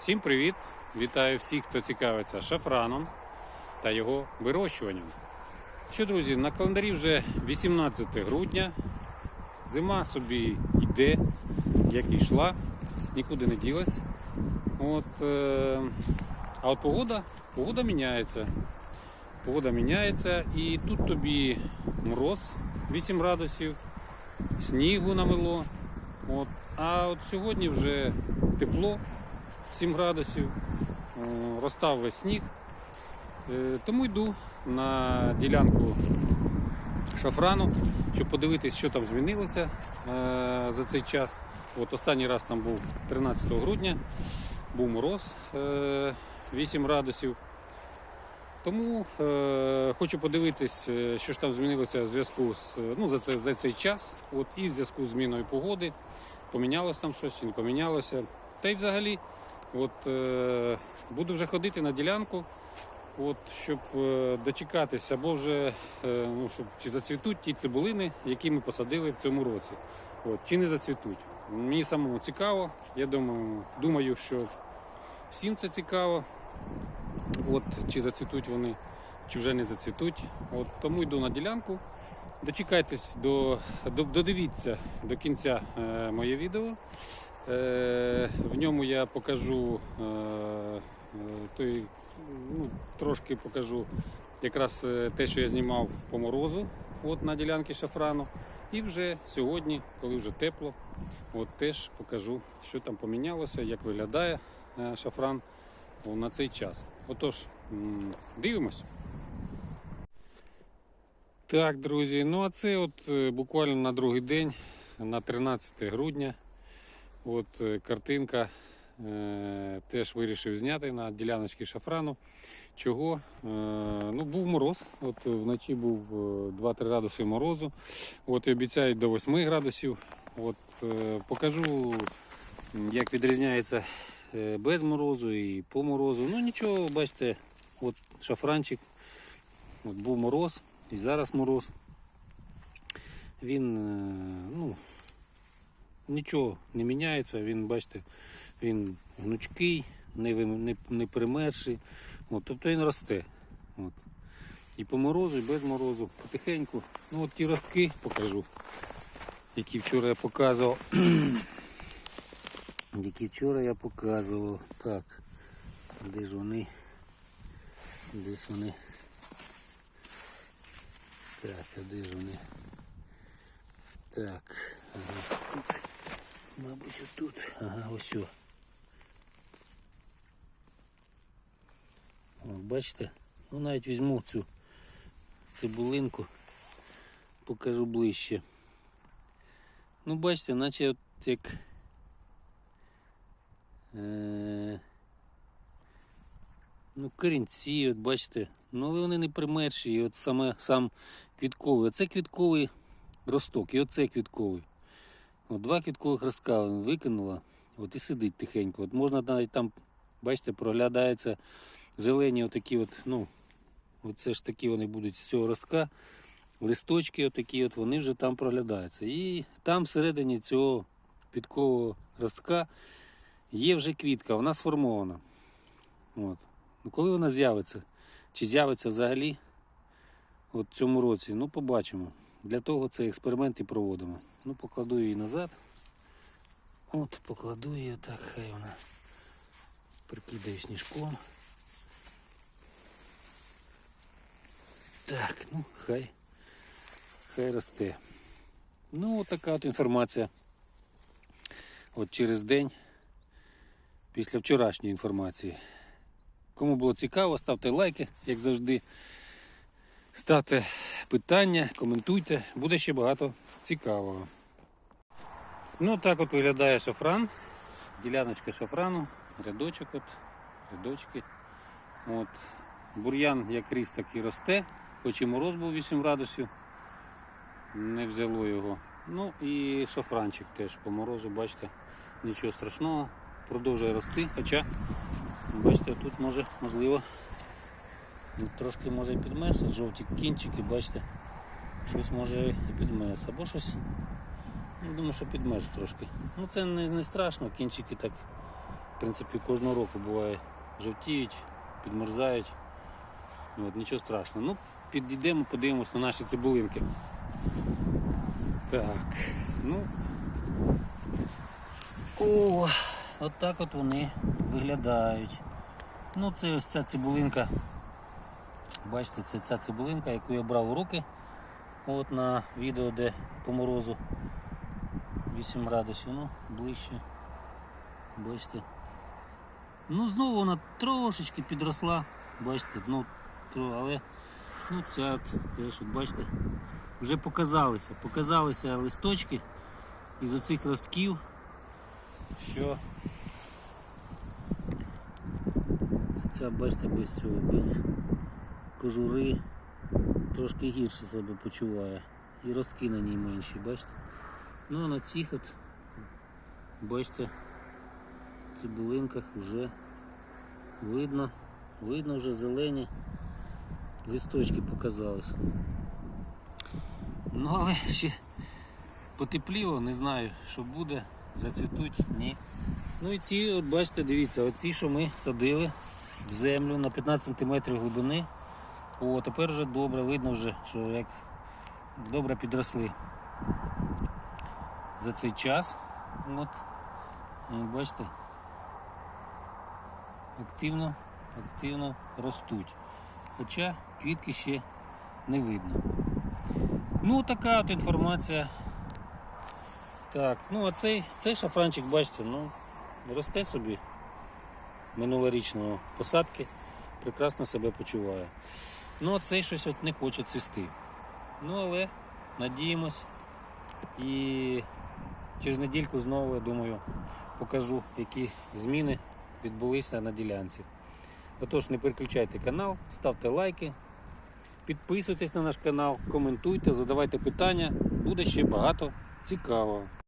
Всім привіт! Вітаю всіх, хто цікавиться шафраном та його вирощуванням. Що, друзі, на календарі вже 18 грудня. Зима собі йде, як і йшла, нікуди не ділась. От, е, а от погода, погода міняється. Погода міняється і тут тобі мороз 8 градусів, снігу намело. От. А от сьогодні вже тепло 7 градусів, розстав весь сніг. Е, Тому йду на ділянку шафрану, щоб подивитись, що там змінилося е, за цей час. От Останній раз там був 13 грудня, був мороз е, 8 градусів. Тому е, хочу подивитись, е, що ж там змінилося в зв'язку з ну, за, це, за цей час. От, і в зв'язку з зміною погоди. Помінялось там щось чи не помінялося. Та й взагалі, от, е, буду вже ходити на ділянку, от, щоб е, дочекатися, або вже е, ну, щоб, чи зацвітуть ті цибулини, які ми посадили в цьому році. От, чи не зацвітуть. Мені самому цікаво. Я думаю, думаю, що всім це цікаво. От, чи зацвітуть вони, чи вже не зацвітуть. От, тому йду на ділянку. Дочекайтесь, до, до, додивіться до кінця е, моє відео. Е, в ньому я покажу е, е, той, ну, трошки покажу якраз те, що я знімав по морозу от, на ділянці шафрану. І вже сьогодні, коли вже тепло, от, теж покажу, що там помінялося, як виглядає шафран на цей час. Отож, дивимось. Так, друзі, ну а це от буквально на другий день, на 13 грудня. От е, картинка е, теж вирішив зняти на діляночці шафрану. Чого? Е, ну, був мороз. От вночі був е, 2-3 градуси морозу. От і обіцяють до 8 градусів. От е, покажу, як відрізняється е, без морозу і по морозу. Ну нічого, бачите, от шафранчик. От був мороз і зараз мороз. Він е, ну, нічого не міняється, він, бачите, він гнучкий, не, не, не примерший. От, тобто він росте. От. І по морозу, і без морозу, потихеньку. Ну от ті ростки покажу, які вчора я показував. які вчора я показував. Так, де ж вони? Десь вони. Так, а де ж вони? Так, ага, мабуть, отут. Ага, ось. о. Бачите? Ну навіть візьму цю цибулинку, покажу ближче. Ну, бачите, наче от як. Е, ну, корінці, от бачите, ну але вони не примерші, і от саме сам квітковий. Оце квітковий росток, і оце квітковий. От два квіткових ростка викинула, от і сидить тихенько. От можна навіть там, бачите, проглядається зелені отакі от, ну, оце ж такі вони будуть з цього ростка. Листочки отакі от, вони вже там проглядаються. І там всередині цього квіткового ростка є вже квітка, вона сформована. От. Ну, коли вона з'явиться? Чи з'явиться взагалі от в цьому році? Ну, побачимо. Для того цей експеримент і проводимо. Ну, покладу її назад. От, покладу її так, хай вона прикидаю сніжком. Так, ну хай. Хай росте. Ну, от така от інформація. От через день після вчорашньої інформації. Кому було цікаво, ставте лайки, як завжди. Ставте питання, коментуйте, буде ще багато цікавого. Ну так от виглядає шафран. Діляночка шафрану, рядочок от, рядочки. От. Бур'ян як ріс, так і росте, хоч і мороз був 8 градусів, не взяло його. Ну і шафранчик теж по морозу, бачите, нічого страшного, продовжує рости, хоча, бачите, тут може, можливо, трошки може і підмес, от жовті кінчики, бачите, щось може і підмес, або щось, ну, думаю, що підмес трошки. Ну це не, не страшно, кінчики так принципі, кожного року буває жовтіють, підмерзають. Ну, От, нічого страшного. Ну, підійдемо, подивимось на наші цибулинки. Так, ну. О, от так от вони виглядають. Ну, це ось ця цибулинка. Бачите, це ця цибулинка, яку я брав у руки. От на відео, де по морозу 8 градусів, ну, ближче. Бачите. Ну, знову вона трошечки підросла. Бачите, ну, але ну, ця теж, бачите, вже показалися. Показалися листочки із оцих ростків, що ця, бачите, без цього, без кожури трошки гірше себе почуває. І ростки на ній менші, бачите? Ну а на цих от, бачите, цибулинках вже видно, видно вже зелені листочки показалися. Ну але ще потепліло, не знаю, що буде, зацвітуть, ні. Ну і ці, от бачите, дивіться, оці, що ми садили в землю на 15 см глибини. О, тепер вже добре, видно вже, що як добре підросли за цей час. От, бачите, активно, активно ростуть. Хоча квітки ще не видно. Ну, така от інформація. Так, ну а цей, цей шафранчик, бачите, ну, росте собі минулорічного посадки, прекрасно себе почуває. Ну, а цей щось от не хоче цвісти. Ну, але надіємось. І через недільку знову, я думаю, покажу, які зміни відбулися на ділянці. Отож, не переключайте канал, ставте лайки, підписуйтесь на наш канал, коментуйте, задавайте питання. Буде ще багато цікавого.